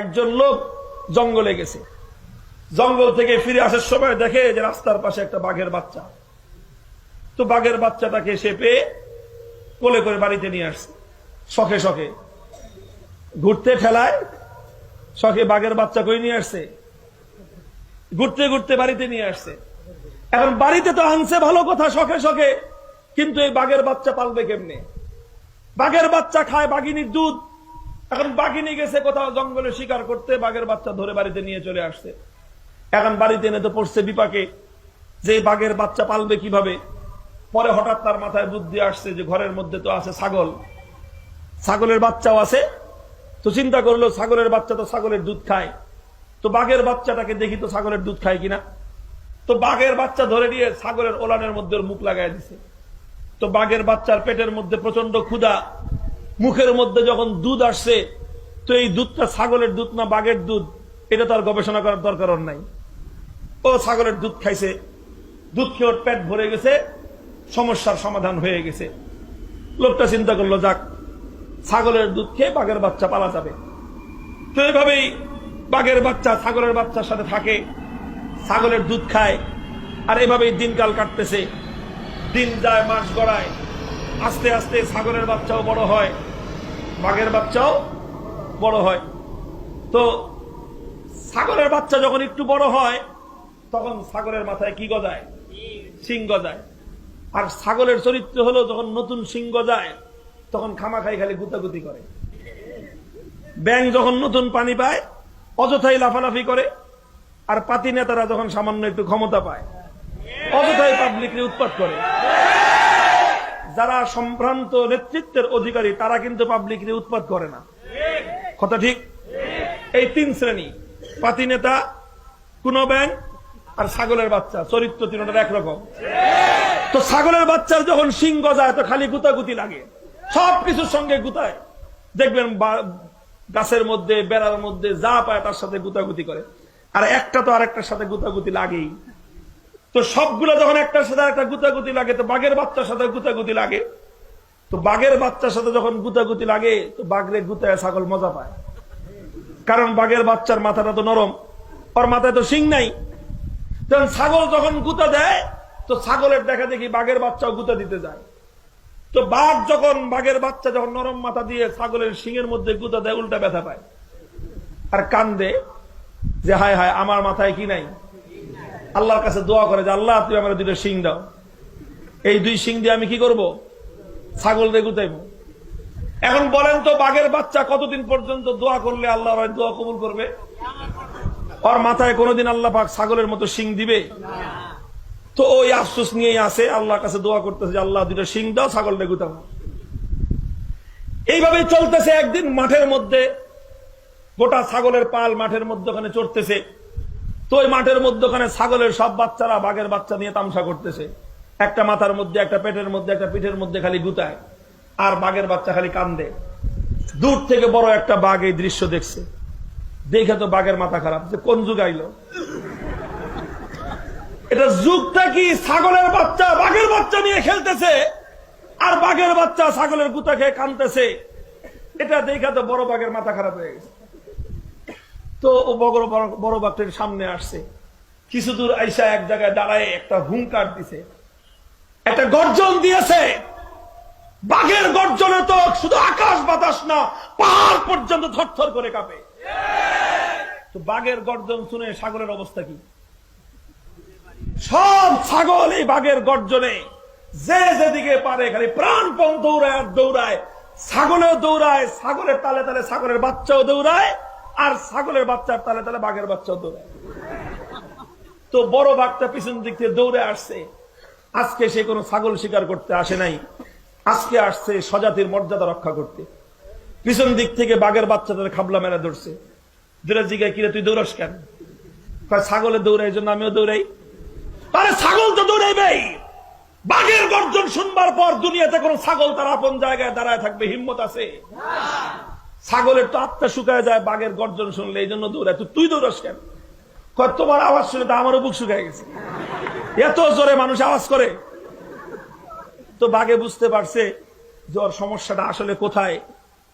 একজন লোক জঙ্গলে গেছে। জঙ্গল থেকে ফিরে আসার সময় দেখে যে রাস্তার পাশে একটা বাঘের বাচ্চা। তো বাঘের বাচ্চাটাকে সে পেয়ে কোলে করে বাড়িতে নিয়ে আসছে। শখে শখে। ঘুরতে ঠেলায় শখে বাঘের বাচ্চা কই নিয়ে আসছে। ঘুরতে ঘুরতে বাড়িতে নিয়ে আসছে। এখন বাড়িতে তো আনছে ভালো কথা শখে শখে, কিন্তু এই বাঘের বাচ্চা পালবে কেমনে? বাঘের বাচ্চা খায় বাঘিনীর দুধ। এখন বাঘি নিয়ে গেছে কোথাও জঙ্গলে শিকার করতে, বাঘের বাচ্চা ধরে বাড়িতে নিয়ে চলে আসছে। এখন বাড়িতে এনে তো পড়ছে বিপাকে, যে বাঘের বাচ্চা পালবে কীভাবে? পরে হঠাৎ তার মাথায় বুদ্ধি আসছে যে ঘরের মধ্যে তো আছে ছাগল। ছাগলের বাচ্চাও আছে। তো চিন্তা করল, ছাগলের বাচ্চা তো ছাগলের দুধ খায়। তো বাঘের বাচ্চাটাকে দেখি তো ছাগলের দুধ খায় কিনা? তো বাঘের বাচ্চা ধরে নিয়ে ছাগলের ওলানের মধ্যে মুখ লাগাই দিছে। তো বাঘের বাচ্চার পেটের মধ্যে প্রচণ্ড ক্ষুধা মুখের মধ্যে যখন দুধ আসছে, তো এই দুধটা ছাগলের দুধ না বাঘের দুধ? এটা তো আর গবেষণা করার দরকার নাই। ও ছাগলের দুধ খাইছে। দুধ খেয়ে ওর পেট ভরে গেছে, সমস্যার সমাধান হয়ে গেছে। লোকটা চিন্তা করল, যাক, ছাগলের দুধ খেয়ে বাঘের বাচ্চা পালা যাবে। তো এইভাবেই বাঘের বাচ্চা ছাগলের বাচ্চার সাথে থাকে, ছাগলের দুধ খায়, আর এভাবেই দিনকাল কাটতেছে। দিন যায়, মাস গড়ায়। আস্তে আস্তে সাগরের বাচ্চাও বড় হয়, বাঘের বাচ্চাও বড় হয়। তো সাগরের বাচ্চা যখন একটু বড় হয়, তখন সাগরের মাথায় কি গজায়? সিং গজায়। আর ছাগলের চরিত্র হলো যখন নতুন সিং গজায়, তখন খামা খাই খালি গুতাগুতি করে। ব্যাং যখন নতুন পানি পায়, অযথাই লাফালাফি করে, আর পাতি নেতারা যখন সামান্য একটু ক্ষমতা পায়, অযথাই পাবলিককে উৎপাত করে। যারা সম্ভ্রান্ত নেতৃত্বের অধিকারী, তারা কিন্তু পাবলিককে উৎপাত করে না। কথা ঠিক? এই তিন শ্রেণি, পাতি নেতা, কোন ব্যাংক আর ছাগলের বাচ্চা, চরিত্র তিনটার একরকম তো ছাগলের বাচ্চার যখন সিং গজায়, তো খালি গুতাগুতি লাগে। সব কিছুর সঙ্গে গুতায়। দেখবেন গাছের মধ্যে, বেড়ার মধ্যে যা পায় তার সাথে গুতাগুতি করে। আর একটা তো আরেকটার সাথে গুতাগুতি লাগেই। তো সবগুলো যখন একটার সাথে একটা গুতাগুতি লাগে, তো বাঘের বাচ্চার সাথে গুতাগুতি লাগে। তো বাঘের বাচ্চার সাথে যখন গুতাগুতি লাগে, তো বাঘরে গুতায় ছাগল মজা পায়। কারণ বাঘের বাচ্চার মাথাটা তো নরম, ওর মাথায় তো শিং নাই। তখন ছাগল যখন গুতা দেয়, তো ছাগলের দেখা দেখি বাঘের বাচ্চাও গুতা দিতে যায়। তো বাঘ যখন বাঘের বাচ্চা যখন নরম মাথা দিয়ে ছাগলের শিঙের মধ্যে গুতা দেয়, উল্টা ব্যথা পায়। আর কান্দে যে হায় হায়, আমার মাথায় কি নাই? আল্লাহর কাছে দোয়া করে যে, আল্লাহ তুই আমার দুটো শিং দাও। এই দুই শিং দিয়ে আমি কি করব? ছাগল দিয়ে গুতাইব। এখন বলেন তো, বাঘের বাচ্চা কতদিন পর্যন্ত দোয়া করলে আল্লাহ দোয়া কবুল করবে? ওর মাথায় কোনোদিন আল্লাহ পাক ছাগলের মতো শিং দিবে? তো ওই আফসোস নিয়েই আসে আল্লাহর কাছে দোয়া করতেছে যে, আল্লাহ দুটো শিং দাও, ছাগল গুতাবো। এইভাবেই চলতেছে একদিন মাঠের মধ্যে, গোটা ছাগলের পাল মাঠের মধ্যে ওখানে চড়তেছে। তো ওই মাঠের মধ্যখানে ছাগলের সব বাচ্চারা বাঘের বাচ্চা নিয়ে তামসা করতেছে। একটা মাথার মধ্যে, একটা পেটের মধ্যে, একটা পিঠের মধ্যে খালি গুতায়। আর বাঘের বাচ্চা খালি কান্দে। দূর থেকে বড় একটা বাঘ এই দৃশ্য দেখছে। দেখে তো বাঘের মাথা খারাপ। যে কোন যুগ আইলো? এটা যুগটা কি ছাগলের বাচ্চা, বাঘের বাচ্চা নিয়ে খেলতেছে? আর বাঘের বাচ্চা ছাগলের গুতা খেয়ে কানতেছে? এটা দেখা তো বড় বাঘের মাথা খারাপ হয়ে গেছে। তো ও বড় বড়- বাঘটির সামনে আসছে। কিছু দূর আইসা এক জায়গায় দাঁড়ায় একটা হুঙ্কার দিছে। একটা গর্জন দিয়েছে। বাঘের গর্জনে তো শুধু আকাশ বাতাস না, পাহাড় পর্যন্ত থরথর করে কাঁপে। তো বাঘের গর্জন শুনে সাগরের অবস্থা কি? সব ছাগল এই বাঘের গর্জনে যে যেদিকে পারে খালি প্রাণপণ দৌড়ায় আর দৌড়ায়। ছাগলেও দৌড়ায়, ছাগলের তালে তালে ছাগলের বাচ্চাও দৌড়ায়। আর ছাগলের বাচ্চার তালে তালে বাঘের বাচ্চাও দৌড়ায় তো বড় বাঘটা পিছন দিক থেকে দৌড়ে আসছে। আজকে সে কোনো ছাগল শিকার করতে আসে নাই। আজকে আসছে স্বজাতির মর্যাদা রক্ষা করতে। পিছন দিক থেকে বাঘের বাচ্চাদের খাবলা মেলা ধরছে। দুরা জিগায় কিরে তুই দৌড়াস কেন? কয়, ছাগলে দৌড়াই জন্য আমিও দৌড়াই। আরে ছাগল তো দৌড়াইবেই। বাঘের গর্জন শুনবার পর দুনিয়াতে কোন ছাগল তার আপন জায়গায় দাঁড়ায় থাকবে হিম্মত আছে? ছাগলের তো আত্মা শুকায় যায়, বাঘের গর্জন শুনলে এই জন্য দৌড়ায়। তো তুই দৌড়াস কেন? তোমার আওয়াজ শুনে তো আমারও বুক শুকায় গেছে। এত জোরে মানুষ আওয়াজ করে। তো বাঘে বুঝতে পারছে যে ওর সমস্যাটা আসলে কোথায়,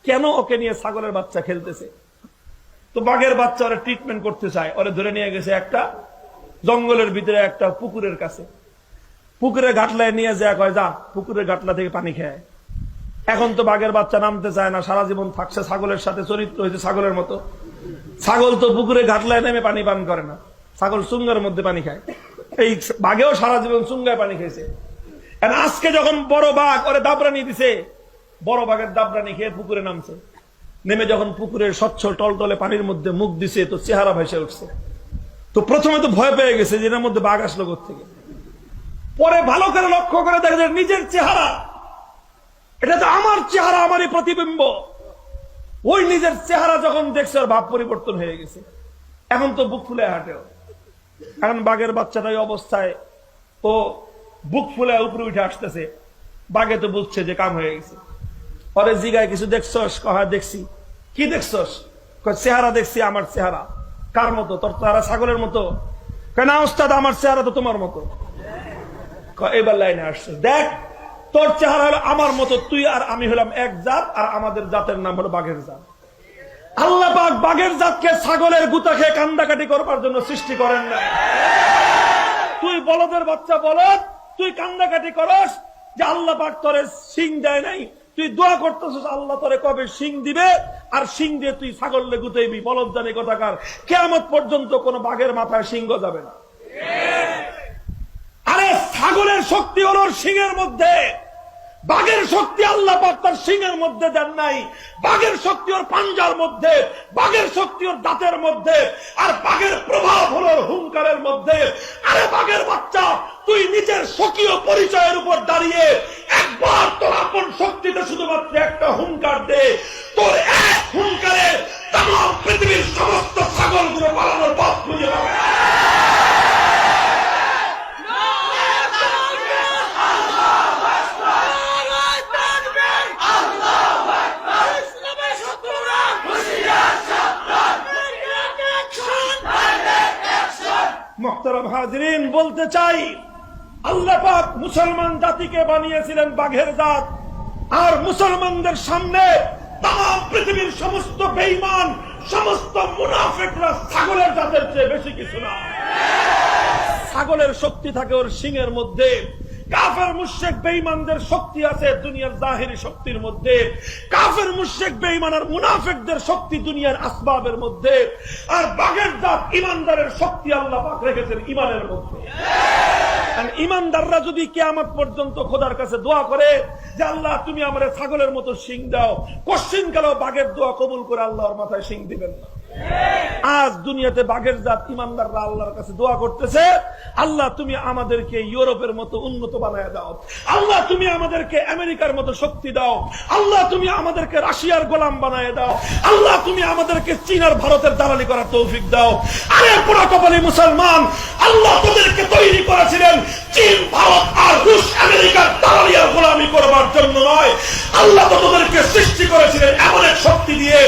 কেন ওকে নিয়ে ছাগলের বাচ্চা খেলতেছে। তো তো বাঘের বাচ্চা ওরা ট্রিটমেন্ট করতে চায়। ওরা ধরে নিয়ে গেছে একটা জঙ্গলের ভিতরে, একটা পুকুরের কাছে। পুকুরে ঘাটলায় নিয়ে যায়, কয়, যা, পুকুরের ঘাটলা থেকে পানি খেয়ে এখন তো বাঘের বাচ্চা নামতে চায় না, সারা জীবন থাকছে ছাগলের সাথে, চরিত্র হয়েছে ছাগলের মতো। ছাগল তো পুকুরে ঘাটলায় নেমে পানি পান করে না। ছাগল সুঙ্গার মধ্যে পানি খায়। এই বাঘেও সারা জীবন সুঙ্গায় পানি খেয়েছে। আজকে যখন বড় বাঘ ওরে দাবরানি দিছে, বড় বাঘের দাবরানি খেয়ে পুকুরে নামছে। নেমে যখন পুকুরের স্বচ্ছ টলটলে পানির মধ্যে মুখ দিছে, তো চেহারা ভেসে উঠছে। তো প্রথমে তো ভয় পেয়ে গেছে যেটার মধ্যে বাঘ আসলো থেকে পরে ভালো করে লক্ষ্য করে দেখে নিজের চেহারা এটা তো আমার চেহারা, আমারই প্রতিবিম্ব। ওই নিজের চেহারা যখন দেখছে ভাব পরিবর্তন হয়ে গেছে। এখন তো বুক ফুলে হাঁটেও। এখন বাঘের বাচ্চাটা ওই অবস্থায়, ও বুক ফুলে উপরে উঠে আসতেছে। বাঘে তো বুঝছে যে কাম হয়ে গেছে। পরে জিগায়, কিছু দেখছস? কহা দেখছি। কি দেখছস? চেহারা দেখছি, আমার চেহারা। কার মতো? তোর চেহারা ছাগলের মতো। কেন ওস্তাদ, আমার চেহারা তো তোমার মতো। এবার লাইনে আসছে। দেখ তোর চেহারা হলো আমার মতো, তুই আর আমি হলাম এক জাত, আর আমাদের জাতের নাম হলো বাঘের জাত। আল্লাহ বাঘের জাতকে ছাগলের গুতা খেয়ে কান্দাকাটি করবার জন্য সৃষ্টি করেন না। তুই বলদের বাচ্চা বলদ, তুই কান্দাকাটি করস, যে আল্লাহ পাক তোরে সিং দেয় নাই। তুই দোয়া করতেছিস, আল্লাহ তোরে কবে সিং দিবে? আর সিং দিয়ে তুই ছাগল গুতাইবি। বলদ জানি কথাকার, কেয়ামত পর্যন্ত কোন বাঘের মাথায় সিংহ যাবে না। ছাগলের শক্তি হলো সিংহের মধ্যে। বাঘের শক্তি আল্লাহ পাক তার সিংহের মধ্যে দেন নাই। বাঘের শক্তি ওর পাঞ্জার মধ্যে, বাঘের শক্তি ওর দাঁতের মধ্যে, আর বাঘের প্রভাব হলো হুঙ্কারের মধ্যে। আরে বাঘের বাচ্চা, তুই নিজের স্বকীয় পরিচয়ের উপর দাঁড়িয়ে একবার তোর আপন শক্তিতে শুধুমাত্র একটা হুঙ্কার দে। তোর এক হুঙ্কারে তাম পৃথিবীর সমস্ত ছাগলগুলো পালানোর পথ খুঁজে পাবে। হাজরিন বলতে চাই, আল্লাহ পাক মুসলমান জাতিকে বানিয়েছিলেন বাঘের জাত, আর মুসলমানদের সামনে তাম পৃথিবীর সমস্ত বেইমান সমস্ত মুনাফেকরা ছাগলের জাতের চেয়ে বেশি কিছু না। ছাগলের শক্তি থাকে ওর সিংহের মধ্যে। কাফের মুশেক বেঈমানদের শক্তি আছে দুনিয়ার জাহেরি শক্তির মধ্যে। কাফের মুশেক বেঈমান আর মুনাফিকদের শক্তি দুনিয়ার আসবাবের মধ্যে। আর বাগের জাত ইমানদারের শক্তি আল্লাহ পাক রেখেছেন ইমানের মধ্যে। ইমানদাররা যদি কেয়ামত পর্যন্ত খোদার কাছে দোয়া করে যে, আল্লাহ, তুমি আমার ছাগলের মতো সিং দাও, কোশ্চিন কালো বাঘের দোয়া কবুল করে আল্লাহর মাথায় সিং দিবেন না। আজ দুনিয়াতে বাঘের জাত ইমানদাররা আল্লাহর কাছে দোয়া করতেছে, আল্লাহ তুমি আমাদেরকে ইউরোপের মতো উন্নত বানায় দাও। আল্লাহ তুমি আমাদেরকে আমেরিকার মতো শক্তি দাও। আল্লাহ তুমি আমাদেরকে রাশিয়ার গোলাম বানায় দাও। আল্লাহ তুমি আমাদেরকে চীন আর ভারতের দালালি করার তৌফিক দাও। আরে পুরা কপালী মুসলমান, আল্লাহ তোদেরকে তৈরি করেছিলেন চীন, ভারত আর রুশ আমেরিকার দালালি আর গোলামি করবার জন্য নয়। আল্লাহ তো তোদেরকে সৃষ্টি করেছিলেন এমন এক শক্তি দিয়ে